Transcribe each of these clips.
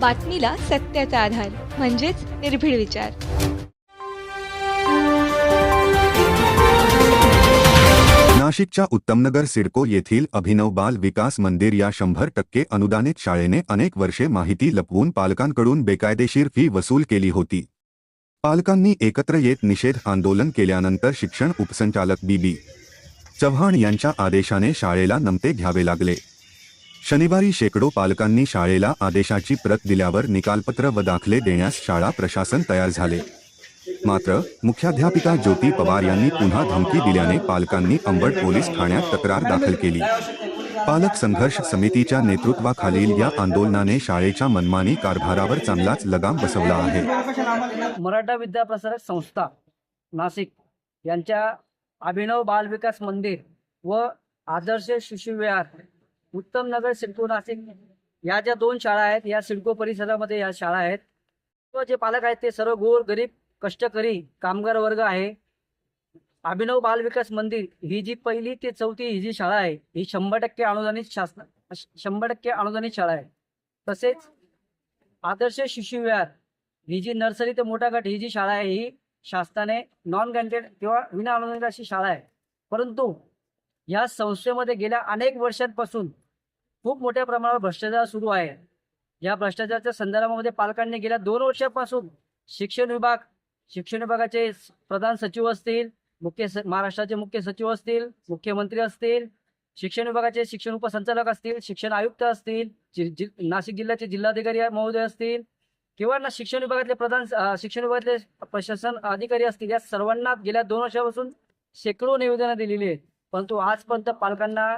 बातमीला सत्याचा आधार म्हणजेच निर्भीड विचार. नाशिकच्या उत्तमनगर सिडको येथील अभिनव बाल विकास मंदिर या शंभर टक्के अनुदानित शाळेने अनेक वर्षे माहिती लपवून पालकांकडून बेकायदेशीर फी वसूल केली होती. पालकांनी एकत्र येत निषेध आंदोलन केल्यानंतर शिक्षण उपसंचालक बीबी चव्हाण यांच्या आदेशाने शाळेला नमते घ्यावे लागले. शनिवारी शेकडो पालकांनी शाळेला आदेशाची प्रत दिल्यावर निकालपत्र व दाखले देण्यास शाळा प्रशासन तयार झाले. मात्र मुख्याध्यापिका ज्योती पवार यांनी पुन्हा धमकी दिल्याने पालकांनी अंबड पोलीस ठाण्यात तक्रार दाखल केली. पालक संघर्ष समितीच्या नेतृत्वाखालील या आंदोलनाने शाळेच्या मनमानी कारभारावर चांगलाच लगाम बसवला आहे. मराठा विद्याप्रसारक संस्था नाशिक यांच्या अभिनव बाल विकास मंदिर व आदर्श शिशुविहार उत्तम नगर सिडको नाशिक. या ज्या दोन शाळा आहेत या सिडको परिसरामध्ये या शाळा आहेत. व जे पालक आहेत ते सर्व गोर गरीब कष्टकरी कामगार वर्ग आहे. अभिनव बाल विकास मंदिर ही जी पहिली ते चौथी ही जी शाळा आहे ही शंभर टक्के अनुदानित शासन शंभर टक्के अनुदानित शाळा आहे. तसेच आदर्श शिशुविहार ही जी नर्सरी ते मोठा गट ही जी शाळा आहे ही शासनाने नॉन गॅन्टेड किंवा विना अनुदानित अशी शाळा आहे. परंतु या संस्थेमध्ये गेल्या अनेक वर्षांपासून खूप मोठ्या प्रमाणावर भ्रष्टाचार सुरू आहे. या भ्रष्टाचाराच्या संदर्भामध्ये पालकांनी गेल्या दोन वर्षापासून शिक्षण विभाग शिक्षण विभागाचे प्रधान सचिव असतील मुख्य स- महाराष्ट्राचे मुख्य सचिव असतील मुख्यमंत्री असतील शिक्षण विभागाचे शिक्षण उपसंचालक असतील शिक्षण आयुक्त असतील जि- जि- नाशिक जिल्ह्याचे जिल्हाधिकारी महोदय असतील किंवा ना शिक्षण विभागातले प्रधान शिक्षण विभागातले प्रशासन अधिकारी असतील या सर्वांना गेल्या दोन वर्षापासून शेकडो निवेदनं दिलेली आहेत. परंतु आजपर्यंत पालकांना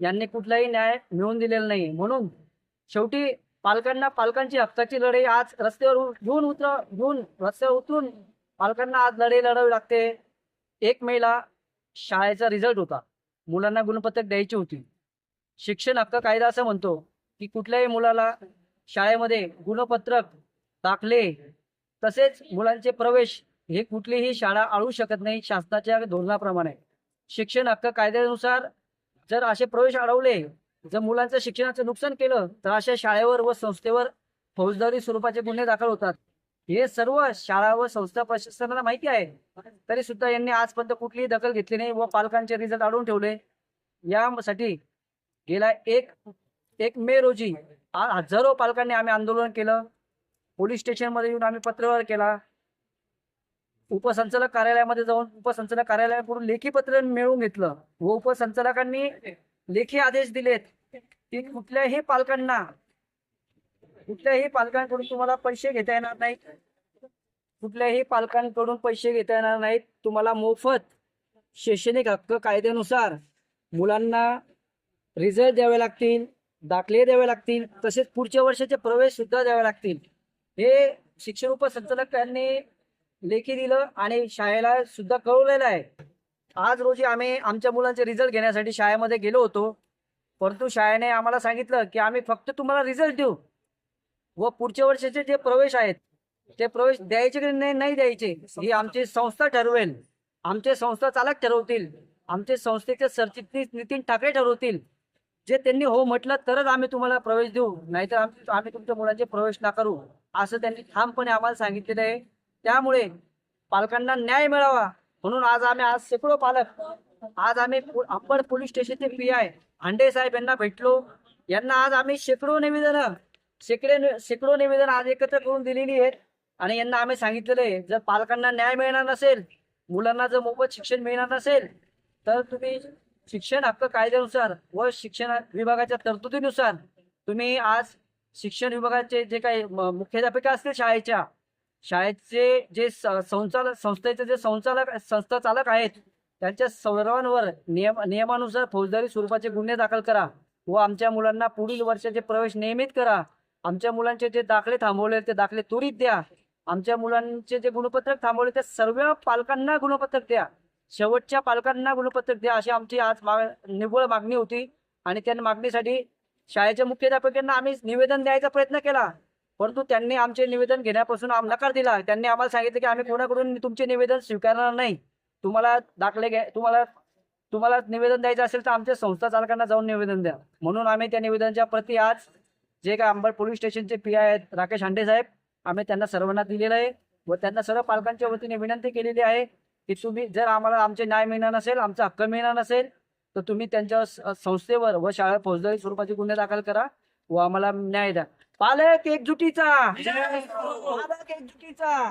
यांनी कुठलाही न्याय मिळवून दिलेला नाही. म्हणून शेवटी पालकांना पालकांची हक्काची लढाई आज रस्त्यावर घेऊन उतर घेऊन रस्त्यावर उतरून पालकांना आज लढाई लढावी लागते. एक मेला शाळेचा रिझल्ट होता. मुलांना गुणपत्रक द्यायची होती. शिक्षण हक्क कायदा असं म्हणतो की कुठल्याही मुलाला शाळेमध्ये गुणपत्रक दाखले तसेच मुलांचे प्रवेश हे कुठलीही शाळा आळू शकत नाही शासनाच्या धोरणाप्रमाणे. शिक्षण हक्क कायद्यानुसार जर असे प्रवेश अडवले जर मुलांचं शिक्षणाचं नुकसान केलं तर अशा शाळेवर व संस्थेवर फौजदारी स्वरूपाचे गुन्हे दाखल होतात. हे सर्व शाळा व संस्था प्रशासनाला माहिती आहे. तरी सुद्धा यांनी आजपर्यंत कुठलीही दखल घेतली नाही व पालकांचे रिझल्ट अडवून ठेवले. यासाठी गेल्या एक एक मे रोजी हजारो पालकांनी आम्ही आंदोलन केलं. पोलीस स्टेशनमध्ये येऊन आम्ही पत्रव्यवहार केला. उपसंचालक कार्यालयामध्ये जाऊन उपसंचालक कार्यालयाकडून लेखी पत्र मिळवून घेतलं. व उपसंचालकांनी लेखी आदेश दिलेत की कुठल्याही पालकांना कुठल्याही पालकांकडून तुम्हाला पैसे घेता येणार नाहीत. कुठल्याही पालकांकडून पैसे घेता येणार नाहीत. तुम्हाला मोफत शैक्षणिक हक्क कायद्यानुसार मुलांना रिझल्ट द्यावे लागतील दाखले द्यावे लागतील तसेच पुढच्या वर्षाचे प्रवेश सुद्धा द्यावे लागतील. हे शिक्षण उपसंचालक यांनी लेखी दिलं आणि शाळेला सुद्धा कळवलेलं आहे. आज रोजी आम्ही आमच्या मुलांचे रिझल्ट घेण्यासाठी शाळेमध्ये गेलो होतो. परंतु शाळेने आम्हाला सांगितलं की आम्ही फक्त तुम्हाला रिझल्ट देऊ. व पुढच्या वर्षाचे जे प्रवेश आहेत ते प्रवेश द्यायचे की नाही नाही द्यायचे ही आमची संस्था ठरवेल. आमचे संस्था चालक ठरवतील. आमचे संस्थेचे सरचिटणीस नितीन ठाकरे ठरवतील. जे त्यांनी हो म्हटलं तरच आम्ही तुम्हाला प्रवेश देऊ. नाहीतर आम्ही तुमच्या मुलांचे प्रवेश नाकारू. असं त्यांनी ठामपणे आम्हाला सांगितलेलं आहे. त्यामुळे पालकांना न्याय मिळावा. म्हणून आज आम्ही आज शेकडो पालक आज आम्ही पु- अंबड पोलीस स्टेशनचे पी आय हांडे साहेब यांना भेटलो. यांना आज आम्ही शेकडो निवेदन शेकडे शेकडो निवेदन आज एकत्र करून दिलेली आहेत. आणि यांना आम्ही सांगितलेलं आहे जर पालकांना न्याय मिळणार नसेल मुलांना जर मोफत शिक्षण मिळणार नसेल तर तुम्ही शिक्षण हक्क कायद्यानुसार व शिक्षण विभागाच्या तरतुदीनुसार तुम्ही आज शिक्षण विभागाचे जे काही मुख्याध्यापिका असतील शाळेच्या शाळेचे जे संचालक संस्थेचे जे संचालक संस्था चालक आहेत त्यांच्या सर्वांवर नियम नियमानुसार फौजदारी स्वरूपाचे गुन्हे दाखल करा व आमच्या मुलांना पुढील वर्षाचे प्रवेश नियमित करा. आमच्या मुलांचे जे दाखले थांबवले ते दाखले त्वरित द्या. आमच्या मुलांचे जे गुणपत्रक थांबवले ते सर्व पालकांना गुणपत्रक द्या. शेवटच्या पालकांना गुणपत्रक द्या अशी आमची आज माग निव्वळ मागणी होती आणि त्या मागणीसाठी शाळेच्या मुख्याध्यापकांना आम्ही निवेदन द्यायचा प्रयत्न केला. परंतु त्यांनी आमचे निवेदन घेण्यापासून आम नकार दिला. त्यांनी आम्हाला सांगितलं की आम्ही कोणाकडून तुमचे निवेदन स्वीकारणार नाही. तुम्हाला दाखले घ्या तुम्हाला तुम्हाला निवेदन द्यायचं असेल तर आमच्या संस्था चालकांना जाऊन निवेदन द्या. म्हणून आम्ही त्या निवेदनाच्या प्रती आज जे काय अंबड पोलीस स्टेशनचे पी आय आहेत राकेश हांडे साहेब आम्ही त्यांना सर्वांना दिलेलं आहे व त्यांना सर्व पालकांच्या वतीने विनंती केलेली आहे की तुम्ही जर आम्हाला आमचे न्याय मिळणार नसेल आमचा हक्क मिळणार नसेल तर तुम्ही त्यांच्या संस्थेवर व शाळा फौजदारी स्वरूपाचे गुन्हे दाखल करा. व आम्हाला न्याय द्या. पालक एकजुटीचा. पालक एकजुटीचा.